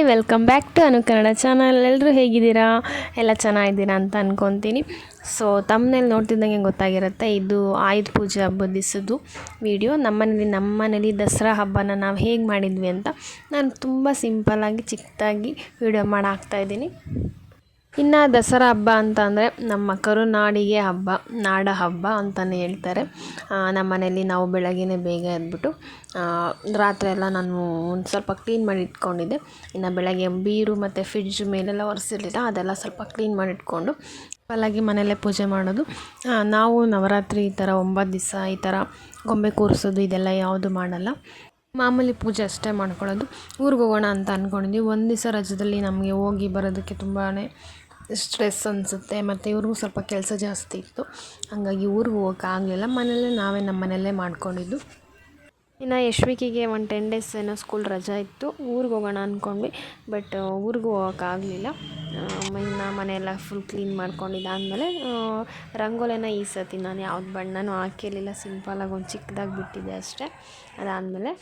Hi welcome back to Anu Kannada channel ಎಲ್ಲರೂ ಹೇಗಿದ್ದೀರಾ? ಎಲ್ಲ ಚೆನ್ನಾಗಿದ್ದೀರಾ ಅಂತ ಅಂದ್ಕೊತೀನಿ ಸೊ ತಮ್ಮನೇಲಿ ನೋಡ್ತಿದ್ದಂಗೆ ಗೊತ್ತಾಗಿರುತ್ತೆ, ಇದು ಆಯುಧ ಪೂಜೆ ಹಬ್ಬದ ದಿವಸದ್ದು ವಿಡಿಯೋ ನಮ್ಮನೇಲಿ ನಮ್ಮನೇಲಿ ದಸರಾ ಹಬ್ಬನ ನಾವು ಹೇಗೆ ಮಾಡಿದ್ವಿ ಅಂತ ನಾನು ತುಂಬ ಸಿಂಪಲ್ಲಾಗಿ ಚಿಕ್ಕದಾಗಿ ವೀಡಿಯೋ ಮಾಡಿ ಹಾಕ್ತಾಯಿದ್ದೀನಿ ಇನ್ನು ದಸರಾ ಹಬ್ಬ ಅಂತ ಅಂದರೆ ನಮ್ಮ ಕರುನಾಡಿಗೆ ಹಬ್ಬ ನಾಡ ಹಬ್ಬ ಅಂತಲೇ ಹೇಳ್ತಾರೆ. ನಮ್ಮ ಮನೆಯಲ್ಲಿ ನಾವು ಬೆಳಗ್ಗೆನೇ ಬೇಗ ಎದ್ಬಿಟ್ಟು ಆ, ರಾತ್ರಿ ಎಲ್ಲ ನಾನು ಒಂದು ಸ್ವಲ್ಪ ಕ್ಲೀನ್ ಮಾಡಿ ಇಟ್ಕೊಂಡಿದ್ದೆ. ಇನ್ನು ಬೆಳಗ್ಗೆ ಬೀರು ಮತ್ತು ಫ್ರಿಡ್ಜ್ ಮೇಲೆಲ್ಲ ಒರೆಸಿರ್ಲಿಲ್ಲ ಅದೆಲ್ಲ ಸ್ವಲ್ಪ ಕ್ಲೀನ್ ಮಾಡಿ ಇಟ್ಕೊಂಡು ಸಿಂಪಲ್ಲಾಗಿ ಮನೆಯಲ್ಲೇ ಪೂಜೆ ಮಾಡೋದು. ನಾವು ನವರಾತ್ರಿ ಈ ಥರ ಒಂಬತ್ತು ದಿವಸ ಈ ಥರ ಗೊಂಬೆ ಕೂರಿಸೋದು ಇದೆಲ್ಲ ಯಾವುದು ಮಾಡಲ್ಲ. ಮಾಮೂಲಿ ಪೂಜೆ ಅಷ್ಟೇ ಮಾಡ್ಕೊಳ್ಳೋದು. ಊರಿಗೆ ಹೋಗೋಣ ಅಂತ ಅಂದ್ಕೊಂಡಿದ್ವಿ ಒಂದು ದಿವಸ ರಜದಲ್ಲಿ ನಮಗೆ ಹೋಗಿ ಬರೋದಕ್ಕೆ ತುಂಬಾ ಸ್ಟ್ರೆಸ್ ಅನಿಸುತ್ತೆ ಮತ್ತು ಇವ್ರಿಗೂ ಸ್ವಲ್ಪ ಕೆಲಸ ಜಾಸ್ತಿ ಇತ್ತು. ಹಾಗಾಗಿ ಊರಿಗೆ ಹೋಗೋಕ್ಕಾಗಲಿಲ್ಲ ಮನೆಯಲ್ಲೇ ನಾವೇ ನಮ್ಮ ಮನೆಯಲ್ಲೇ ಮಾಡ್ಕೊಂಡಿದ್ದು. ಇನ್ನು ಯಶ್ವಿಕಿಗೆ ಒಂದು ಟೆನ್ ಡೇಸ್ ಏನೋ ಸ್ಕೂಲ್ ರಜಾ ಇತ್ತು. ಊರಿಗೆ ಹೋಗೋಣ ಅಂದ್ಕೊಂಡ್ವಿ ಬಟ್ ಊರಿಗೂ ಹೋಗೋಕ್ಕಾಗಲಿಲ್ಲ ಇನ್ನು ಮನೆಯೆಲ್ಲ ಫುಲ್ ಕ್ಲೀನ್ ಮಾಡ್ಕೊಂಡಿದ್ದಾದಮೇಲೆ ರಂಗೋಲೆನ ಈ ಸತಿ ನಾನು ಯಾವ್ದು ಬಣ್ಣನೂ ಹಾಕಿರಲಿಲ್ಲ. ಸಿಂಪಲಾಗಿ ಒಂದು ಚಿಕ್ಕದಾಗಿ ಬಿಟ್ಟಿದ್ದೆ ಅಷ್ಟೇ. ಅದಾದಮೇಲೆ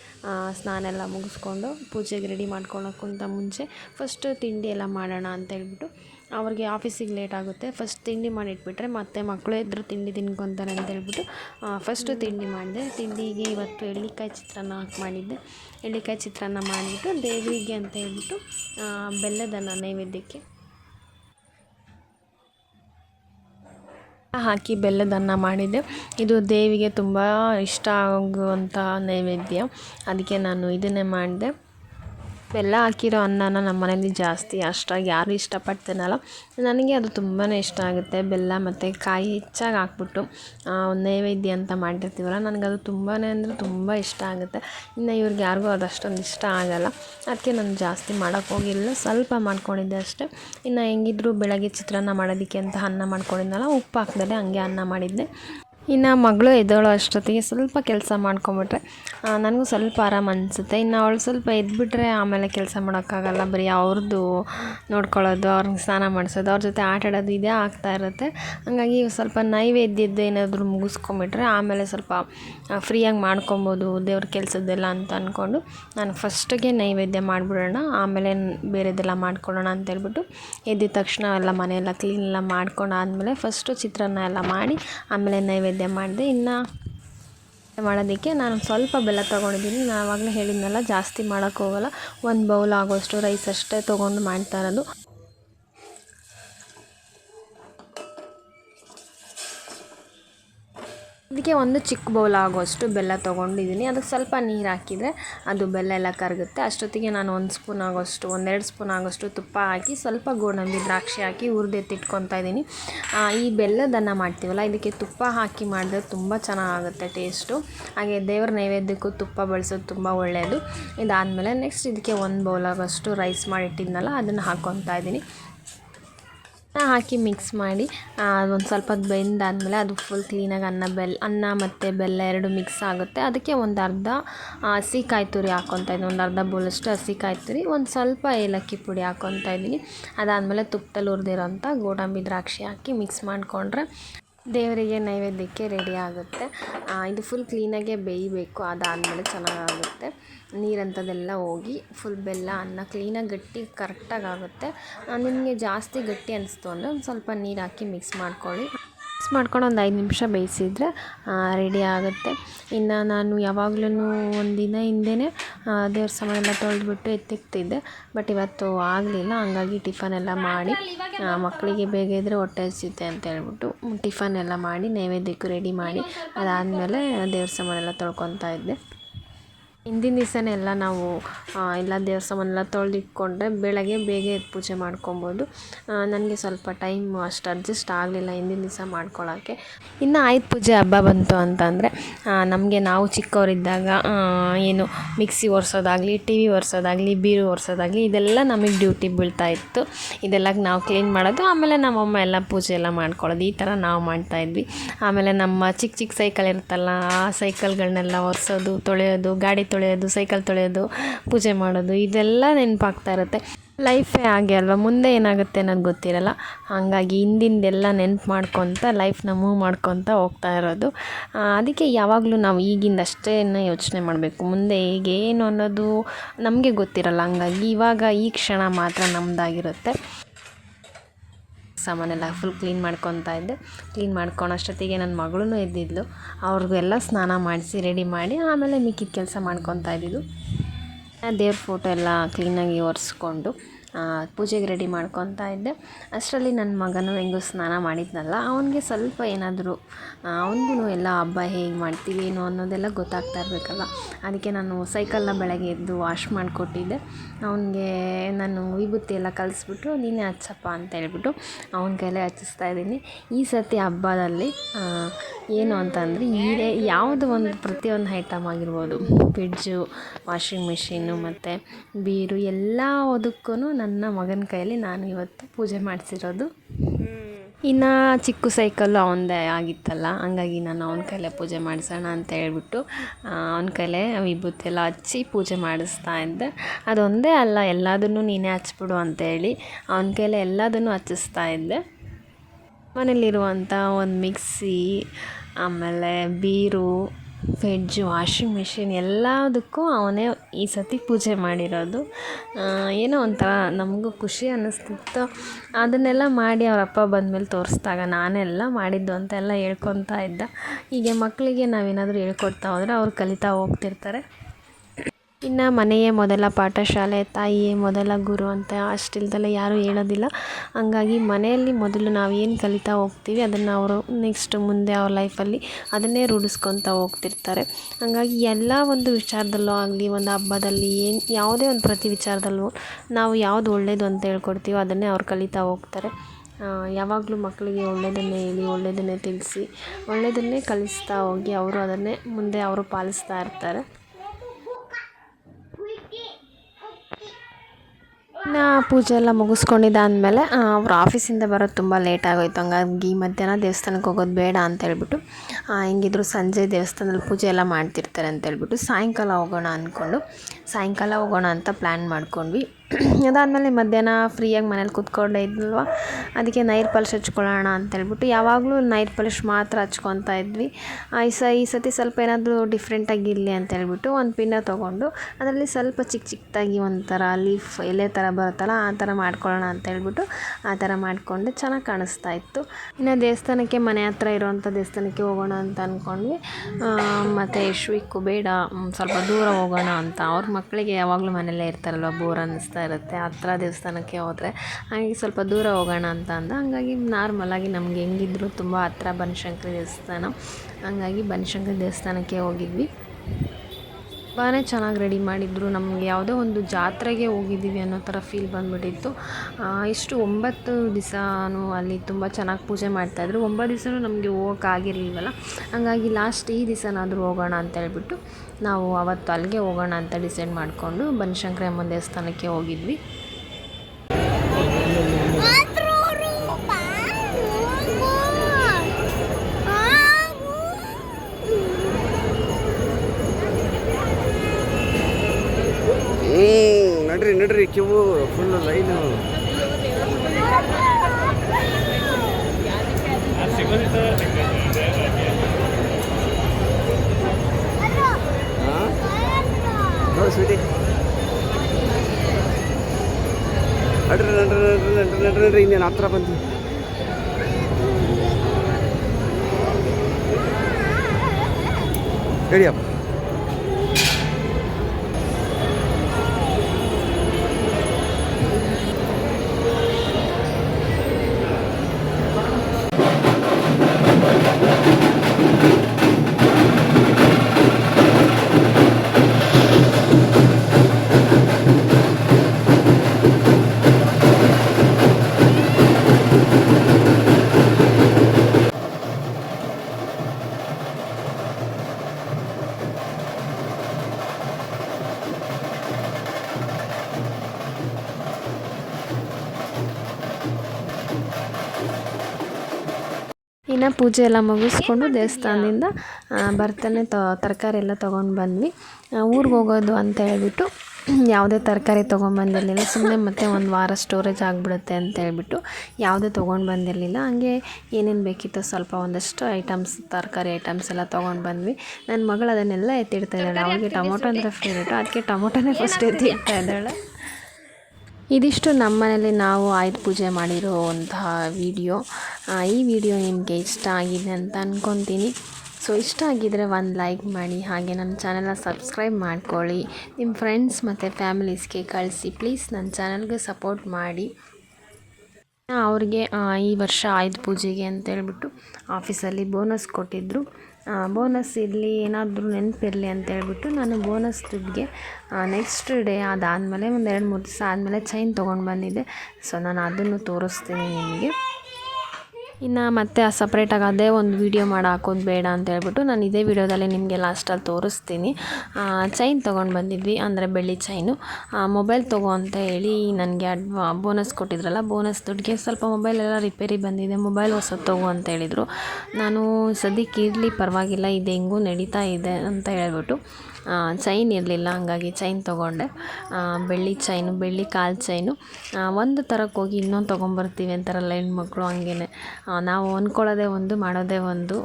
ಸ್ನಾನ ಎಲ್ಲ ಮುಗಿಸ್ಕೊಂಡು ಪೂಜೆಗೆ ರೆಡಿ ಮಾಡ್ಕೊಳ್ಳೋಕ್ಕಿಂತ ಮುಂಚೆ ಫಸ್ಟು ತಿಂಡಿ ಎಲ್ಲ ಮಾಡೋಣ ಅಂತ ಹೇಳ್ಬಿಟ್ಟು ಅವ್ರಿಗೆ ಆಫೀಸಿಗೆ ಲೇಟ್ ಆಗುತ್ತೆ. ಫಸ್ಟ್ ತಿಂಡಿ ಮಾಡಿಟ್ಬಿಟ್ರೆ ಮತ್ತೆ ಮಕ್ಕಳು ಎದ್ರು ತಿಂಡಿ ತಿನ್ಕೊತಾರೆ ಅಂತ ಹೇಳ್ಬಿಟ್ಟು ಫಸ್ಟು ತಿಂಡಿ ಮಾಡಿದೆ. ತಿಂಡಿಗೆ ಇವತ್ತು ಎಳ್ಳಿಕಾಯಿ ಚಿತ್ರಾನ್ನ ಹಾಕಿ ಮಾಡಿದ್ದೆ. ಎಳ್ಳಿಕಾಯಿ ಚಿತ್ರಾನ್ನ ಮಾಡಿಬಿಟ್ಟು ದೇವರಿಗೆ ಅಂತ ಹೇಳ್ಬಿಟ್ಟು ಬೆಲ್ಲದನ್ನ ನೈವೇದ್ಯಕ್ಕೆ ಹಾಕಿ ಬೆಲ್ಲದನ್ನ ಮಾಡಿದ್ದೆ. ಇದು ದೇವಿಗೆ ತುಂಬ ಇಷ್ಟ ಆಗುವಂಥ ನೈವೇದ್ಯ. ಅದಕ್ಕೆ ನಾನು ಇದನ್ನೇ ಮಾಡಿದೆ. ಬೆಲ್ಲ ಹಾಕಿರೋ ಅನ್ನನ ನಮ್ಮ ಮನೇಲಿ ಜಾಸ್ತಿ, ಅಷ್ಟಾಗಿ ಯಾರೂ ಇಷ್ಟಪಟ್ಟು ತಿನ್ನಲ್ಲ ನನಗೆ ಅದು ತುಂಬಾ ಇಷ್ಟ ಆಗುತ್ತೆ. ಬೆಲ್ಲ ಮತ್ತು ಕಾಯಿ ಹೆಚ್ಚಾಗಿ ಹಾಕ್ಬಿಟ್ಟು ಒಂದು ನೈವೇದ್ಯ ಅಂತ ಮಾಡಿರ್ತೀವಲ್ಲ ನನಗದು ತುಂಬಾ ಅಂದರೆ ತುಂಬ ಇಷ್ಟ ಆಗುತ್ತೆ. ಇನ್ನು ಇವ್ರಿಗೆ ಯಾರಿಗೂ ಅದು ಇಷ್ಟ ಆಗಲ್ಲ. ಅದಕ್ಕೆ ನಾನು ಜಾಸ್ತಿ ಮಾಡೋಕ್ಕೆ ಹೋಗಿಲ್ಲ. ಸ್ವಲ್ಪ ಮಾಡ್ಕೊಂಡಿದ್ದೆ ಅಷ್ಟೇ. ಇನ್ನು ಹೆಂಗಿದ್ರು ಬೆಳಗ್ಗೆ ಚಿತ್ರಾನ್ನ ಮಾಡೋದಕ್ಕೆ ಅಂತ ಅನ್ನ ಮಾಡ್ಕೊಂಡಿದ್ನಲ್ಲ, ಉಪ್ಪು ಹಾಕ್ದಲೆ ಹಂಗೆ ಅನ್ನ ಮಾಡಿದ್ದೆ. ಇನ್ನು ಮಗಳು ಎದ್ದೋಳು ಅಷ್ಟೊತ್ತಿಗೆ ಸ್ವಲ್ಪ ಕೆಲಸ ಮಾಡ್ಕೊಂಬಿಟ್ರೆ. ನನಗೂ ಸ್ವಲ್ಪ ಆರಾಮ ಅನಿಸುತ್ತೆ. ಇನ್ನು ಅವಳು ಸ್ವಲ್ಪ ಎದ್ಬಿಟ್ರೆ ಆಮೇಲೆ ಕೆಲಸ ಮಾಡೋಕ್ಕಾಗಲ್ಲ. ಬರೀ ಅವ್ರದ್ದು ನೋಡ್ಕೊಳ್ಳೋದು, ಅವ್ರಿಗೆ ಸ್ನಾನ ಮಾಡಿಸೋದು, ಅವ್ರ ಜೊತೆ ಆಟ ಆಡೋದು ಇದೇ ಆಗ್ತಾ ಇರುತ್ತೆ. ಹಾಗಾಗಿ ಸ್ವಲ್ಪ ನೈವೇದ್ಯದ್ದು ಏನಾದರೂ ಮುಗಿಸ್ಕೊಂಬಿಟ್ರೆ ಆಮೇಲೆ ಸ್ವಲ್ಪ ಫ್ರೀಯಾಗಿ ಮಾಡ್ಕೊಬೋದು ದೇವ್ರ ಕೆಲಸದ್ದೆಲ್ಲ ಅಂತ ಅಂದ್ಕೊಂಡು ನಾನು ಫಸ್ಟಿಗೆ ನೈವೇದ್ಯ ಮಾಡಿಬಿಡೋಣ, ಆಮೇಲೆ ಬೇರೆದೆಲ್ಲ ಮಾಡ್ಕೊಳ್ಳೋಣ ಅಂತೇಳ್ಬಿಟ್ಟು ಎದ್ದಿದ ತಕ್ಷಣ ಎಲ್ಲ ಮನೆಯೆಲ್ಲ ಕ್ಲೀನ್ ಎಲ್ಲ ಮಾಡ್ಕೊಂಡು ಆದಮೇಲೆ ಫಸ್ಟು ಚಿತ್ರಾನ್ನ ಎಲ್ಲ ಮಾಡಿ ಆಮೇಲೆ ನೈವೇದ್ಯ ಮಾಡಿದೆ. ಇನ್ನು ಮಾಡೋದಕ್ಕೆ ನಾನು ಸ್ವಲ್ಪ ಬೆಲ್ಲ ತೊಗೊಂಡಿದ್ದೀನಿ. ನಾನು ಆವಾಗಲೇ ಹೇಳಿದ್ನಲ್ಲ, ಜಾಸ್ತಿ ಮಾಡೋಕ್ಕೋಗಲ್ಲ ಒಂದು ಬೌಲ್ ಆಗೋಷ್ಟು ರೈಸ್ ಅಷ್ಟೇ ತೊಗೊಂಡು ಮಾಡ್ತಾ ಇರೋದು. ಇದಕ್ಕೆ ಒಂದು ಚಿಕ್ಕ ಬೌಲ್ ಆಗೋಷ್ಟು ಬೆಲ್ಲ ತೊಗೊಂಡಿದ್ದೀನಿ. ಅದಕ್ಕೆ ಸ್ವಲ್ಪ ನೀರು ಹಾಕಿದರೆ ಅದು ಬೆಲ್ಲ ಎಲ್ಲ ಕರಗುತ್ತೆ. ಅಷ್ಟೊತ್ತಿಗೆ ನಾನು ಒಂದು ಸ್ಪೂನ್ ಆಗೋಷ್ಟು ಒಂದೆರಡು ಸ್ಪೂನ್ ಆಗೋಷ್ಟು ತುಪ್ಪ ಹಾಕಿ ಸ್ವಲ್ಪ ಗೋಡಂಬಿ ದ್ರಾಕ್ಷಿ ಹಾಕಿ ಹುರಿದೆತ್ತಿಟ್ಕೊತಾ ಇದ್ದೀನಿ. ಈ ಬೆಲ್ಲದನ್ನು ಮಾಡ್ತೀವಲ್ಲ, ಇದಕ್ಕೆ ತುಪ್ಪ ಹಾಕಿ ಮಾಡಿದ್ರೆ ತುಂಬ ಚೆನ್ನಾಗುತ್ತೆ ಟೇಸ್ಟು. ಹಾಗೆ ದೇವ್ರ ನೈವೇದ್ಯಕ್ಕೂ ತುಪ್ಪ ಬಳಸೋದು ತುಂಬ ಒಳ್ಳೆಯದು ಇದಾದಮೇಲೆ ನೆಕ್ಸ್ಟ್ ಇದಕ್ಕೆ ಒಂದು ಬೌಲ್ ಆಗೋಷ್ಟು ರೈಸ್ ಮಾಡಿಟ್ಟಿದ್ನಲ್ಲ, ಅದನ್ನು ಹಾಕ್ಕೊತಾ ಇದ್ದೀನಿ. ಹಾಕಿ ಮಿಕ್ಸ್ ಮಾಡಿ ಒಂದು ಸ್ವಲ್ಪ ಹೊತ್ತು ಬೆಂದಾದಮೇಲೆ ಅದು ಫುಲ್ ಕ್ಲೀನಾಗಿ ಅನ್ನ ಬೆಲ್ಲ ಅನ್ನ ಮತ್ತು ಬೆಲ್ಲ ಎರಡು ಮಿಕ್ಸ್ ಆಗುತ್ತೆ. ಅದಕ್ಕೆ ಒಂದು ಅರ್ಧ ಹಸಿ ಹಸಿಕಾಯಿ ತುರಿ ಹಾಕ್ಕೊತಾ ಇದ್ದೀನಿ. ಒಂದು ಅರ್ಧ ಬೌಲಷ್ಟು ಹಸಿಕಾಯಿ ತುರಿ, ಒಂದು ಸ್ವಲ್ಪ ಏಲಕ್ಕಿ ಪುಡಿ ಹಾಕ್ಕೊತಾ ಇದ್ದೀನಿ. ಅದಾದಮೇಲೆ ತುಪ್ಪದಲ್ಲಿ ಹುರಿದಿರೋಂಥ ಗೋಡಂಬಿ ದ್ರಾಕ್ಷಿ ಹಾಕಿ ಮಿಕ್ಸ್ ಮಾಡಿಕೊಂಡ್ರೆ ದೇವರಿಗೆ ನೈವೇದ್ಯಕ್ಕೆ ರೆಡಿ ಆಗುತ್ತೆ. ಇದು ಫುಲ್ ಕ್ಲೀನಾಗೆ ಬೇಯಬೇಕು, ಅದಾದಮೇಲೆ ಚೆನ್ನಾಗಾಗುತ್ತೆ. ನೀರಂಥದ್ದೆಲ್ಲ ಹೋಗಿ ಫುಲ್ ಬೆಲ್ಲ, ಅನ್ನ ಕ್ಲೀನಾಗಿ ಗಟ್ಟಿ ಕರೆಕ್ಟಾಗಿ ಆಗುತ್ತೆ. ನಿಮಗೆ ಜಾಸ್ತಿ ಗಟ್ಟಿ ಅನ್ನಿಸ್ತು ಅಂದರೆ ಒಂದು ಸ್ವಲ್ಪ ನೀರು ಹಾಕಿ ಮಿಕ್ಸ್ ಮಾಡ್ಕೊಳ್ಳಿ. ಮಿಕ್ಸ್ ಮಾಡ್ಕೊಂಡು ಒಂದು ಐದು ನಿಮಿಷ ಬೇಯಿಸಿದರೆ ರೆಡಿ ಆಗುತ್ತೆ. ಇನ್ನು ನಾನು ಯಾವಾಗಲೂ ದಿನ ಹಿಂದೆಯೇ ದೇವ್ರ ಸಾಮಾನು ಎಲ್ಲ ತೊಳೆದ್ಬಿಟ್ಟು ಎತ್ತಿಕ್ತಿದ್ದೆ. ಬಟ್ ಇವತ್ತು ಆಗಲಿಲ್ಲ, ಹಂಗಾಗಿ ಟಿಫನ್ ಎಲ್ಲ ಮಾಡಿ ಮಕ್ಕಳಿಗೆ ಬೇಗ ಇದ್ದರೆ ಹೊಟ್ಟೆ ಹಸಿಯುತ್ತೆ ಅಂತ ಹೇಳ್ಬಿಟ್ಟು ಟಿಫನ್ ಎಲ್ಲ ಮಾಡಿ, ನೈವೇದ್ಯಕ್ಕೂ ರೆಡಿ ಮಾಡಿ, ಅದಾದಮೇಲೆ ದೇವ್ರ ಸಾಮಾನೆಲ್ಲ ತೊಳ್ಕೊತಾ ಇದ್ದೆ. ಹಿಂದಿನ ದಿವಸನೇ ಎಲ್ಲ ನಾವು ಎಲ್ಲ ದೇವಸ್ಥಾನವನ್ನೆಲ್ಲ ತೊಳೆದಿಟ್ಕೊಂಡ್ರೆ ಬೆಳಗ್ಗೆ ಬೇಗ ಎದ್ದು ಪೂಜೆ ಮಾಡ್ಕೊಬೋದು. ನನಗೆ ಸ್ವಲ್ಪ ಟೈಮ್ ಅಷ್ಟು ಅಡ್ಜಸ್ಟ್ ಆಗಲಿಲ್ಲ ಹಿಂದಿನ ದಿವಸ ಮಾಡ್ಕೊಳ್ಳೋಕ್ಕೆ ಇನ್ನು ಆಯುಧ ಪೂಜೆ ಹಬ್ಬ ಬಂತು ಅಂತಂದರೆ ನಮಗೆ ನಾವು ಚಿಕ್ಕವರಿದ್ದಾಗ ಏನು ಮಿಕ್ಸಿ ಒರೆಸೋದಾಗಲಿ ಟಿ ವಿ ಒರೆಸೋದಾಗಲಿ, ಬೀರು ಒರೆಸೋದಾಗಲಿ, ಇದೆಲ್ಲ ನಮಗೆ ಡ್ಯೂಟಿ ಬೀಳ್ತಾ ಇತ್ತು. ಇದೆಲ್ಲ ನಾವು ಕ್ಲೀನ್ ಮಾಡೋದು, ಆಮೇಲೆ ನಮ್ಮಮ್ಮ ಎಲ್ಲ ಪೂಜೆ ಎಲ್ಲ ಮಾಡ್ಕೊಳ್ಳೋದು ಈ ಥರ ನಾವು ಮಾಡ್ತಾಯಿದ್ವಿ ಆಮೇಲೆ ನಮ್ಮ ಚಿಕ್ಕ ಚಿಕ್ಕ ಸೈಕಲ್ ಇರುತ್ತಲ್ಲ, ಆ ಸೈಕಲ್ಗಳನ್ನೆಲ್ಲ ಒರೆಸೋದು, ತೊಳೆಯೋದು, ಗಾಡಿ ತೊಳೆಯೋದು ಸೈಕಲ್ ತೊಳೆಯೋದು, ಪೂಜೆ ಮಾಡೋದು, ಇದೆಲ್ಲ ನೆನಪಾಗ್ತಾ ಇರುತ್ತೆ. ಲೈಫೇ ಹಾಗೆ ಅಲ್ವಾ? ಮುಂದೆ ಏನಾಗುತ್ತೆ ಅನ್ನೋದು ಗೊತ್ತಿರಲ್ಲ. ಹಾಗಾಗಿ ಹಿಂದಿಂದೆಲ್ಲ ನೆನ್ಪು ಮಾಡ್ಕೊತ ಲೈಫ್ನ ಮೂವ್ ಮಾಡ್ಕೊತ ಹೋಗ್ತಾ ಇರೋದು. ಅದಕ್ಕೆ ಯಾವಾಗಲೂ ನಾವು ಈಗಿಂದ ಅಷ್ಟೇ ಯೋಚನೆ ಮಾಡಬೇಕು. ಮುಂದೆ ಹೇಗೆ ಅನ್ನೋದು ನಮಗೆ ಗೊತ್ತಿರಲ್ಲ. ಹಂಗಾಗಿ ಇವಾಗ ಈ ಕ್ಷಣ ಮಾತ್ರ ನಮ್ಮದಾಗಿರುತ್ತೆ ಸಾಮಾನೆಲ್ಲ ಫುಲ್ ಕ್ಲೀನ್ ಮಾಡ್ಕೊತಾ ಇದ್ದೆ. ಕ್ಲೀನ್ ಮಾಡ್ಕೊಳೋಷ್ಟೊತ್ತಿಗೆ ನನ್ನ ಮಗಳೂ ಎದ್ದಿದ್ಲು. ಅವ್ರಿಗೆಲ್ಲ ಸ್ನಾನ ಮಾಡಿಸಿ ರೆಡಿ ಮಾಡಿ ಆಮೇಲೆ ಮಿಕ್ಕಿದ ಕೆಲಸ ಮಾಡ್ಕೊತಾ ಇದ್ದಿದ್ದು. ದೇವ್ರ ಫೋಟೋ ಎಲ್ಲ ಕ್ಲೀನಾಗಿ ಒರೆಸ್ಕೊಂಡು ಪೂಜೆಗೆ ರೆಡಿ ಮಾಡ್ಕೊತಾ ಇದ್ದೆ. ಅಷ್ಟರಲ್ಲಿ ನನ್ನ ಮಗನು ಹೆಂಗೋ ಸ್ನಾನ ಮಾಡಿದ್ನಲ್ಲ, ಅವನಿಗೆ ಸ್ವಲ್ಪ ಏನಾದರೂ ಅವನಿಗೂ ಎಲ್ಲ ಹಬ್ಬ ಹೇಗೆ ಮಾಡ್ತೀವಿ ಏನು ಅನ್ನೋದೆಲ್ಲ ಗೊತ್ತಾಗ್ತಾ ಇರಬೇಕಲ್ಲ. ಅದಕ್ಕೆ ನಾನು ಸೈಕಲ್ನ ಬೆಳಗ್ಗೆ ಎದ್ದು ವಾಶ್ ಮಾಡಿಕೊಟ್ಟಿದ್ದೆ. ಅವನಿಗೆ ನಾನು ವಿಭೂತಿ ಎಲ್ಲ ಕಲಿಸ್ಬಿಟ್ಟು, ನೀನೇ ಹಚ್ಚಪ್ಪ ಅಂತ ಹೇಳ್ಬಿಟ್ಟು ಅವನ ಕೈಲೇ ಹಚ್ಚಿಸ್ತಾ ಇದ್ದೀನಿ. ಈ ಸತಿ ಹಬ್ಬದಲ್ಲಿ ಏನು ಅಂತಂದರೆ ಈ ಯಾವುದು ಒಂದು ಪ್ರತಿಯೊಂದು ಐಟಮ್ ಆಗಿರ್ಬೋದು, ಫ್ರಿಡ್ಜು, ವಾಷಿಂಗ್ ಮಿಷಿನ್ನು ಮತ್ತು ಬೀರು ಎಲ್ಲದಕ್ಕೂ ನನ್ನ ಮಗನ ಕೈಯಲ್ಲಿ ನಾನು ಇವತ್ತು ಪೂಜೆ ಮಾಡಿಸಿರೋದು. ಇನ್ನು ಚಿಕ್ಕ ಸೈಕಲ್ಲು ಅವನದೇ ಆಗಿತ್ತಲ್ಲ ಹಂಗಾಗಿ ನಾನು ಅವನ ಕೈಲೇ ಪೂಜೆ ಮಾಡಿಸೋಣ ಅಂತ ಹೇಳ್ಬಿಟ್ಟು ಅವನ ಕೈಲೇ ವಿಭೂತಿ ಎಲ್ಲ ಹಚ್ಚಿ ಪೂಜೆ ಮಾಡಿಸ್ತಾ ಇದ್ದೆ. ಅದೊಂದೇ ಅಲ್ಲ ಎಲ್ಲದನ್ನು ನೀನೇ ಹಚ್ಬಿಡು ಅಂತೇಳಿ ಅವನ ಕೈಲೇ ಎಲ್ಲದನ್ನು ಹಚ್ಚಿಸ್ತಾ ಇದ್ದೆ. ಮನೇಲಿರುವಂಥ ಒಂದು ಮಿಕ್ಸಿ ಆಮೇಲೆ ಬೀರು ಫ್ರಿಡ್ಜು ವಾಷಿಂಗ್ ಮಿಷಿನ್ ಎಲ್ಲದಕ್ಕೂ ಅವನೇ ಈ ಸತಿ ಪೂಜೆ ಮಾಡಿರೋದು. ಏನೋ ಒಂಥರ ನಮಗೂ ಖುಷಿ ಅನ್ನಿಸ್ತಿತ್ತು. ಅದನ್ನೆಲ್ಲ ಮಾಡಿ ಅವ್ರ ಅಪ್ಪ ಬಂದಮೇಲೆ ತೋರಿಸ್ದಾಗ ನಾನೆಲ್ಲ ಮಾಡಿದ್ದು ಅಂತ ಎಲ್ಲ ಹೇಳ್ಕೊತಾ ಇದ್ದ. ಹೀಗೆ ಮಕ್ಕಳಿಗೆ ನಾವೇನಾದರೂ ಹೇಳ್ಕೊಡ್ತಾ ಹೋದರೆ ಅವ್ರು ಕಲಿತಾ ಹೋಗ್ತಿರ್ತಾರೆ. ಇನ್ನು ಮನೆಯೇ ಮೊದಲ ಪಾಠಶಾಲೆ, ತಾಯಿಯೇ ಮೊದಲ ಗುರು ಅಂತ ಅಷ್ಟಿಲ್ದಲೆ ಯಾರೂ ಹೇಳೋದಿಲ್ಲ. ಹಂಗಾಗಿ ಮನೆಯಲ್ಲಿ ಮೊದಲು ನಾವು ಏನು ಕಲಿತಾ ಹೋಗ್ತೀವಿ ಅದನ್ನು ಅವರು ನೆಕ್ಸ್ಟ್ ಮುಂದೆ ಅವ್ರ ಲೈಫಲ್ಲಿ ಅದನ್ನೇ ರೂಢಿಸ್ಕೊತಾ ಹೋಗ್ತಿರ್ತಾರೆ. ಹಂಗಾಗಿ ಎಲ್ಲ ಒಂದು ವಿಚಾರದಲ್ಲೂ ಆಗಲಿ, ಒಂದು ಹಬ್ಬದಲ್ಲಿ ಏನು ಯಾವುದೇ ಒಂದು ಪ್ರತಿ ವಿಚಾರದಲ್ಲೂ ನಾವು ಯಾವುದು ಒಳ್ಳೆಯದು ಅಂತ ಹೇಳ್ಕೊಡ್ತೀವೋ ಅದನ್ನೇ ಅವ್ರು ಕಲಿತಾ ಹೋಗ್ತಾರೆ. ಯಾವಾಗಲೂ ಮಕ್ಕಳಿಗೆ ಒಳ್ಳೆಯದನ್ನೇ ಹೇಳಿ ಒಳ್ಳೆಯದನ್ನೇ ತಿಳಿಸಿ ಒಳ್ಳೆಯದನ್ನೇ ಕಲಿಸ್ತಾ ಹೋಗಿ ಅವರು ಅದನ್ನೇ ಮುಂದೆ ಅವರು ಪಾಲಿಸ್ತಾ ಇರ್ತಾರೆ. ಇನ್ನು ಪೂಜೆ ಎಲ್ಲ ಮುಗಿಸ್ಕೊಂಡಿದ್ದಾದಮೇಲೆ ಅವ್ರ ಆಫೀಸಿಂದ ಬರೋದು ತುಂಬ ಲೇಟ್ ಆಗೋಯ್ತು. ಹಂಗಾಗಿ ಮಧ್ಯಾಹ್ನ ದೇವಸ್ಥಾನಕ್ಕೆ ಹೋಗೋದು ಬೇಡ ಅಂತ ಹೇಳ್ಬಿಟ್ಟು ಹೆಂಗಿದ್ರು ಸಂಜೆ ದೇವಸ್ಥಾನದಲ್ಲಿ ಪೂಜೆ ಎಲ್ಲ ಮಾಡ್ತಿರ್ತಾರೆ ಅಂತ ಹೇಳ್ಬಿಟ್ಟು ಸಾಯಂಕಾಲ ಹೋಗೋಣ ಅಂದ್ಕೊಂಡು ಸಾಯಂಕಾಲ ಹೋಗೋಣ ಅಂತ ಪ್ಲ್ಯಾನ್ ಮಾಡ್ಕೊಂಡ್ವಿ. ಅದಾದಮೇಲೆ ಮಧ್ಯಾಹ್ನ ಫ್ರೀಯಾಗಿ ಮನೇಲಿ ಕೂತ್ಕೊಂಡೇ ಇದ್ನಲ್ವ? ಅದಕ್ಕೆ ನೈರ್ ಪಾಲಿಶ್ ಹಚ್ಕೊಳ್ಳೋಣ ಅಂತೇಳ್ಬಿಟ್ಟು ಯಾವಾಗಲೂ ನೈರ್ ಪಾಲಿಶ್ ಮಾತ್ರ ಹಚ್ಕೊತಾ ಇದ್ವಿ. ಈ ಸ, ಈ ಸತಿ ಸ್ವಲ್ಪ ಏನಾದರೂ ಡಿಫ್ರೆಂಟಾಗಿ ಇರಲಿ ಅಂತ ಹೇಳ್ಬಿಟ್ಟು ಒಂದು ಪಿನ್ನ ತೊಗೊಂಡು ಅದರಲ್ಲಿ ಸ್ವಲ್ಪ ಚಿಕ್ಕ ಚಿಕ್ಕದಾಗಿ ಒಂಥರ ಲೀಫ್ ಎಲೆ ಥರ ಬರುತ್ತಲ್ಲ, ಆ ಥರ ಮಾಡ್ಕೊಳ್ಳೋಣ ಅಂತ ಹೇಳ್ಬಿಟ್ಟು ಆ ಥರ ಮಾಡಿಕೊಂಡೆ ಚೆನ್ನಾಗಿ ಕಾಣಿಸ್ತಾ ಇತ್ತು. ಇನ್ನು ದೇವಸ್ಥಾನಕ್ಕೆ ಮನೆ ಹತ್ರ ಇರೋವಂಥ ದೇವಸ್ಥಾನಕ್ಕೆ ಹೋಗೋಣ ಅಂತ ಅಂದ್ಕೊಂಡ್ವಿ ಮತ್ತು ಯಶ್ವಿಕ್ಕು ಬೇಡ, ಸ್ವಲ್ಪ ದೂರ ಹೋಗೋಣ ಅಂತ. ಅವ್ರ ಮಕ್ಕಳಿಗೆ ಯಾವಾಗಲೂ ಮನೆಯಲ್ಲೇ ಇರ್ತಾರಲ್ವ ಬೋರ್ ಅನ್ನಿಸ್ತಾ ಇರುತ್ತೆ ಹತ್ರ ದೇವಸ್ಥಾನಕ್ಕೆ ಹೋದರೆ. ಹಾಗಾಗಿ ಸ್ವಲ್ಪ ದೂರ ಹೋಗೋಣ ಅಂತ ಅಂದ. ಹಂಗಾಗಿ ನಾರ್ಮಲಾಗಿ ನಮ್ಗೆ ಹೆಂಗಿದ್ರು ತುಂಬ ಹತ್ರ ಬನಶಂಕರಿ ದೇವಸ್ಥಾನ. ಹಂಗಾಗಿ ಬನಶಂಕರಿ ದೇವಸ್ಥಾನಕ್ಕೆ ಹೋಗಿದ್ವಿ. ತುಂಬಾ ಚೆನ್ನಾಗಿ ರೆಡಿ ಮಾಡಿದ್ರು. ನಮಗೆ ಯಾವುದೋ ಒಂದು ಜಾತ್ರೆಗೆ ಹೋಗಿದ್ದೀವಿ ಅನ್ನೋ ಥರ ಫೀಲ್ ಬಂದುಬಿಟ್ಟಿತ್ತು. ಇಷ್ಟು ಒಂಬತ್ತು ದಿವಸನೂ ಅಲ್ಲಿ ತುಂಬ ಚೆನ್ನಾಗಿ ಪೂಜೆ ಮಾಡ್ತಾಯಿದ್ರು ಒಂಬತ್ತು ದಿವಸನೂ ನಮಗೆ ಹೋಗೋಕ್ಕಾಗಿರ್ಲಿಲ್ವಲ್ಲ ಹಾಗಾಗಿ ಲಾಸ್ಟ್ ಈ ದಿವಸನಾದರೂ ಹೋಗೋಣ ಅಂತ ಹೇಳ್ಬಿಟ್ಟು ನಾವು ಅವತ್ತು ಅಲ್ಲಿಗೆ ಹೋಗೋಣ ಅಂತ ಡಿಸೈಡ್ ಮಾಡಿಕೊಂಡು ಬನಶಂಕರಿ ಅಮ್ಮನ ದೇವಸ್ಥಾನಕ್ಕೆ ಹೋಗಿದ್ವಿ. ನಡ್ರಿ ನಡ್ರಿ ಕಿವು ಫುಲ್ ಲೈನು ನೋಡಿ ಸ್ವೀಟಿ. ನಡ್ರಿ ನಡ್ರಿ ನಡ್ರಿ ನಡ್ರಿ ನಡ್ರಿ ನಡ್ರಿ, ಇನ್ನೇನು ಹತ್ರ ಬಂದು ಹೇಳಿಯಪ್ಪ ಪೂಜೆ ಎಲ್ಲ ಮುಗಿಸ್ಕೊಂಡು ದೇವಸ್ಥಾನದಿಂದ ಬರ್ತಾನೆ ತ ತರಕಾರಿ ಎಲ್ಲ ತೊಗೊಂಡು ಬಂದ್ವಿ. ಊರಿಗೆ ಹೋಗೋದು ಅಂತ ಹೇಳ್ಬಿಟ್ಟು ಯಾವುದೇ ತರಕಾರಿ ತೊಗೊಂಬಂದಿರಲಿಲ್ಲ ಸುಮ್ಮನೆ ಮತ್ತೆ ಒಂದು ವಾರ ಸ್ಟೋರೇಜ್ ಆಗಿಬಿಡುತ್ತೆ ಅಂತ ಹೇಳ್ಬಿಟ್ಟು ಯಾವುದೇ ತೊಗೊಂಡು ಬಂದಿರಲಿಲ್ಲ. ಹಂಗೆ ಏನೇನು ಬೇಕಿತ್ತು ಸ್ವಲ್ಪ ಒಂದಷ್ಟು ಐಟಮ್ಸ್ ತರಕಾರಿ ಐಟಮ್ಸ್ ಎಲ್ಲ ತೊಗೊಂಡು ಬಂದ್ವಿ. ನನ್ನ ಮಗಳು ಅದನ್ನೆಲ್ಲ ಎತ್ತಿಡ್ತಾ ಇದ್ದಾಳೆ. ಅವಳಿಗೆ ಟೊಮೊಟೊ ಅಂದರೆ ಫೇವ್ರೇಟು ಅದಕ್ಕೆ ಟೊಮೊಟೊನೇ ಫಸ್ಟ್ ಎತ್ತಿಡ್ತಾ ಇದ್ದಾಳೆ. ಇದಿಷ್ಟು ನಮ್ಮ ಮನೇಲಿ ನಾವು ಆಯುಧ ಪೂಜೆ ಮಾಡಿರುವಂತಹ ವಿಡಿಯೋ. ಈ ವಿಡಿಯೋ ನಿಮಗೆ ಇಷ್ಟ ಆಗಿದೆ ಅಂತ ಅಂದ್ಕೊತೀನಿ ಸೊ ಇಷ್ಟ ಆಗಿದ್ದರೆ ಒಂದು ಲೈಕ್ ಮಾಡಿ, ಹಾಗೆ ನನ್ನ ಚಾನಲ್ನ ಸಬ್ಸ್ಕ್ರೈಬ್ ಮಾಡ್ಕೊಳ್ಳಿ. ನಿಮ್ಮ ಫ್ರೆಂಡ್ಸ್ ಮತ್ತು ಫ್ಯಾಮಿಲೀಸ್ಗೆ ಕಳಿಸಿ ಪ್ಲೀಸ್ ನನ್ನ ಚಾನಲ್ಗೆ ಸಪೋರ್ಟ್ ಮಾಡಿ. ಅವ್ರಿಗೆ ಈ ವರ್ಷ ಆಯುಧ ಪೂಜೆಗೆ ಅಂತೇಳ್ಬಿಟ್ಟು ಆಫೀಸಲ್ಲಿ ಬೋನಸ್ ಕೊಟ್ಟಿದ್ದರು ಬೋನಸ್ ಇರಲಿ ಏನಾದರೂ ನೆನಪಿರಲಿ ಅಂತೇಳ್ಬಿಟ್ಟು ನಾನು ಬೋನಸ್ ದುಡ್ಡಿಗೆ ನೆಕ್ಸ್ಟ್ ಡೇ ಅದಾದಮೇಲೆ ಒಂದು ಎರಡು ಮೂರು ದಿವಸ ಆದಮೇಲೆ ಚೈನ್ ತೊಗೊಂಡು ಬಂದಿದ್ದೆ. ಸೊ ನಾನು ಅದನ್ನು ತೋರಿಸ್ತೀನಿ ನಿಮಗೆ. ಇನ್ನು ಮತ್ತೆ ಆ ಸಪ್ರೇಟಾಗಿ ಅದೇ ಒಂದು ವೀಡಿಯೋ ಮಾಡಿ ಹಾಕೋದು ಬೇಡ ಅಂತ ಹೇಳ್ಬಿಟ್ಟು ನಾನು ಇದೇ ವಿಡಿಯೋದಲ್ಲಿ ನಿಮಗೆ ಲಾಸ್ಟಲ್ಲಿ ತೋರಿಸ್ತೀನಿ. ಚೈನ್ ತೊಗೊಂಡು ಬಂದಿದ್ವಿ, ಅಂದರೆ ಬೆಳ್ಳಿ ಚೈನು ಮೊಬೈಲ್ ತೊಗೋ ಅಂತ ಹೇಳಿ ನನಗೆ ಅಡ್ವಾ ಬೋನಸ್ ಕೊಟ್ಟಿದ್ರಲ್ಲ ಬೋನಸ್ ದುಡ್ಡಿಗೆ ಸ್ವಲ್ಪ ಮೊಬೈಲ್ ಎಲ್ಲ ರಿಪೇರಿ ಬಂದಿದೆ ಮೊಬೈಲ್ ಹೊಸ ತಗೋ ಅಂತ ಹೇಳಿದರು. ನಾನು ಸದ್ಯಕ್ಕೆ ಇರಲಿ, ಪರವಾಗಿಲ್ಲ, ಇದು ಹೆಂಗೂ ನಡೀತಾ ಇದೆ ಅಂತ ಹೇಳ್ಬಿಟ್ಟು. ಚೈನ್ ಇರಲಿಲ್ಲ, ಹಂಗಾಗಿ ಚೈನ್ ತೊಗೊಂಡೆ. ಬೆಳ್ಳಿ ಚೈನು, ಬೆಳ್ಳಿ ಕಾಲು ಚೈನು. ಒಂದು ತರಕ್ಕೆ ಹೋಗಿ ಇನ್ನೊಂದು ತೊಗೊಂಬರ್ತೀವಿ ಅಂತಾರಲ್ಲ ಹೆಣ್ಮಕ್ಳು ಹಂಗೇ ನಾವು ಅಂದ್ಕೊಳ್ಳೋದೇ ಒಂದು, ಮಾಡೋದೇ ಒಂದು.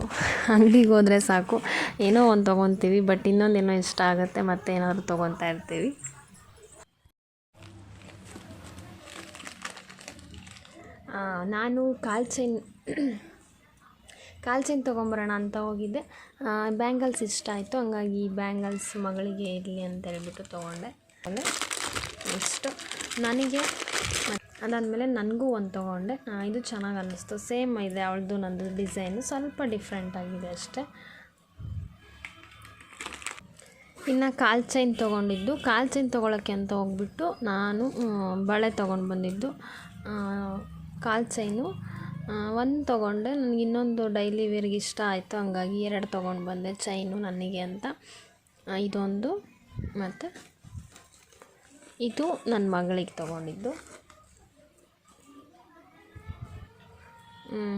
ಅಂಗಡಿಗೆ ಹೋದರೆ ಸಾಕು. ಏನೋ ಒಂದು ತೊಗೊತೀವಿ, ಬಟ್ ಇನ್ನೊಂದೇನೋ ಇಷ್ಟ ಆಗುತ್ತೆ, ಮತ್ತೆ ಏನಾದರೂ ತೊಗೊತಾ ಇರ್ತೀವಿ. ನಾನು ಕಾಲು ಚೈನ್ ಕಾಲು ಚೈನ್ ತೊಗೊಂಬರೋಣ ಅಂತ ಹೋಗಿದ್ದೆ. ಬ್ಯಾಂಗಲ್ಸ್ ಇಷ್ಟ ಆಯಿತು, ಹಂಗಾಗಿ ಬ್ಯಾಂಗಲ್ಸ್ ಮಗಳಿಗೆ ಇರಲಿ ಅಂತ ಹೇಳ್ಬಿಟ್ಟು ತೊಗೊಂಡೆ. ಅಂದರೆ ನೆಕ್ಸ್ಟು ನನಗೆ, ಅದಾದಮೇಲೆ ನನಗೂ ಒಂದು ತೊಗೊಂಡೆ. ಇದು ಚೆನ್ನಾಗಿ ಅನ್ನಿಸ್ತು. ಸೇಮ್ ಇದೆ ಅವಳದು, ನಂದು ಡಿಸೈನು. ಸ್ವಲ್ಪ ಡಿಫ್ರೆಂಟ್ ಆಗಿದೆ ಅಷ್ಟೇ. ಇನ್ನು ಕಾಲ್ ಚೈನ್ ತೊಗೊಂಡಿದ್ದು. ಕಾಲ್ ಚೈನ್ ತೊಗೊಳಕ್ಕೆ ಅಂತ ಹೋಗ್ಬಿಟ್ಟು ನಾನು ಬಳೆ ತೊಗೊಂಡು ಬಂದಿದ್ದು. ಕಾಲ್ ಚೈನು. ಒಂದು ತೊಗೊಂಡೆ. ನನಗೆ ಇನ್ನೊಂದು ಡೈಲಿ ವೇರ್ಗೆ ಇಷ್ಟ ಆಯಿತು. ಹಂಗಾಗಿ ಎರಡು ತೊಗೊಂಡು ಬಂದೆ. ಚೈನು ನನಗೆ ಅಂತ. ಇದೊಂದು. ಮತ್ತು ಇದು ನನ್ನ ಮಗಳಿಗೆ ತೊಗೊಂಡಿದ್ದು.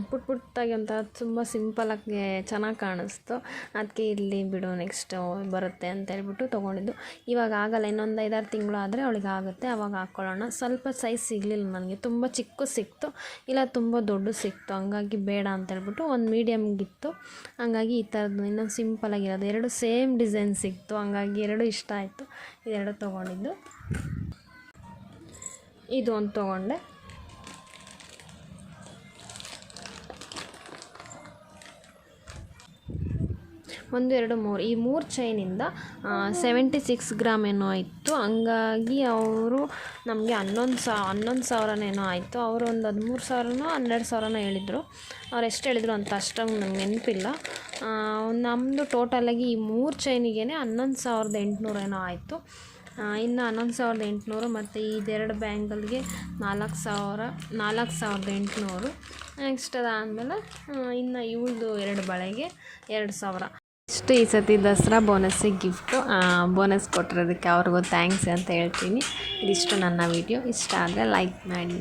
ಪುಟ್ ಪುಟ್ಟಾಗಿ ಒಂಥರ ತುಂಬ ಸಿಂಪಲಾಗಿ ಚೆನ್ನಾಗಿ ಕಾಣಿಸ್ತು. ಅದಕ್ಕೆ ಇಲ್ಲಿ ಬಿಡು ನೆಕ್ಸ್ಟ್ ಬರುತ್ತೆ ಅಂತ ಹೇಳ್ಬಿಟ್ಟು ತೊಗೊಂಡಿದ್ದು. ಇವಾಗ ಆಗಲ್ಲ, ಇನ್ನೊಂದು ಐದಾರು ತಿಂಗಳು ಆದರೆ ಅವಳಿಗೆ ಆಗುತ್ತೆ, ಅವಾಗ ಹಾಕ್ಕೊಳ್ಳೋಣ ಸ್ವಲ್ಪ ಸೈಜ್ ಸಿಗಲಿಲ್ಲ ನನಗೆ, ತುಂಬ ಚಿಕ್ಕ ಸಿಕ್ತು, ಇಲ್ಲ ತುಂಬ ದೊಡ್ಡ ಸಿಕ್ತು. ಹಂಗಾಗಿ ಬೇಡ ಅಂತ ಹೇಳ್ಬಿಟ್ಟು ಒಂದು ಮೀಡಿಯಮ್ಗಿತ್ತು ಹಂಗಾಗಿ ಈ ಥರದ್ದು ಇನ್ನೊಂದು ಸಿಂಪಲಾಗಿರೋದು ಎರಡು ಸೇಮ್ ಡಿಸೈನ್ ಸಿಕ್ತು, ಹಂಗಾಗಿ ಎರಡು ಇಷ್ಟ ಆಯಿತು. ಇದೆರಡು ತೊಗೊಂಡಿದ್ದು. ಇದು ಒಂದು ತೊಗೊಂಡೆ. ಒಂದು ಎರಡು ಮೂರು. ಈ ಮೂರು ಚೈನಿಂದ ಸೆವೆಂಟಿ ಸಿಕ್ಸ್ ಗ್ರಾಮ್ ಏನೋ ಆಯಿತು ಹಂಗಾಗಿ ಅವರು ನಮಗೆ ಹನ್ನೊಂದು ಸಾ, ಹನ್ನೊಂದು ಸಾವಿರನೇನೋ ಆಯಿತು. ಅವರು ಒಂದು ಹದಿಮೂರು ಸಾವಿರನೋ, ಹನ್ನೆರಡು ಸಾವಿರನೋ ಹೇಳಿದರು. ಅವ್ರು ಎಷ್ಟು ಹೇಳಿದರು ಅಂತ ಅಷ್ಟಂಗೆ ನಂಗೆ ನೆನಪಿಲ್ಲ. ನಮ್ಮದು ಟೋಟಲಾಗಿ ಈ ಮೂರು ಚೈನಿಗೆ ಹನ್ನೊಂದು ಸಾವಿರದ ಎಂಟುನೂರೇನೋ ಆಯಿತು. ಇನ್ನು ಹನ್ನೊಂದು ಸಾವಿರದ ಎಂಟುನೂರು ಮತ್ತು ಇದೆರಡು ಬ್ಯಾಂಗಲ್ಗೆ ನಾಲ್ಕು ಸಾವಿರ, ನಾಲ್ಕು ಸಾವಿರದ ಎಂಟುನೂರು. ನೆಕ್ಸ್ಟ್ ಅದಾದಮೇಲೆ ಇನ್ನು ಇವಳದು ಎರಡು ಬಳೆಗೆ ಎರಡು ಸಾವಿರ. ಇಷ್ಟು ಈ ಸತಿ ದಸರಾ ಬೋನಸ್ಸಿಗೆ ಗಿಫ್ಟು ಬೋನಸ್ ಕೊಟ್ಟಿರೋದಕ್ಕೆ ಅವ್ರಿಗೂ ಥ್ಯಾಂಕ್ಸ್ ಅಂತ ಹೇಳ್ತೀನಿ. ಇದಿಷ್ಟು ನನ್ನ ವಿಡಿಯೋ ಇಷ್ಟ ಆದರೆ ಲೈಕ್ ಮಾಡಿ.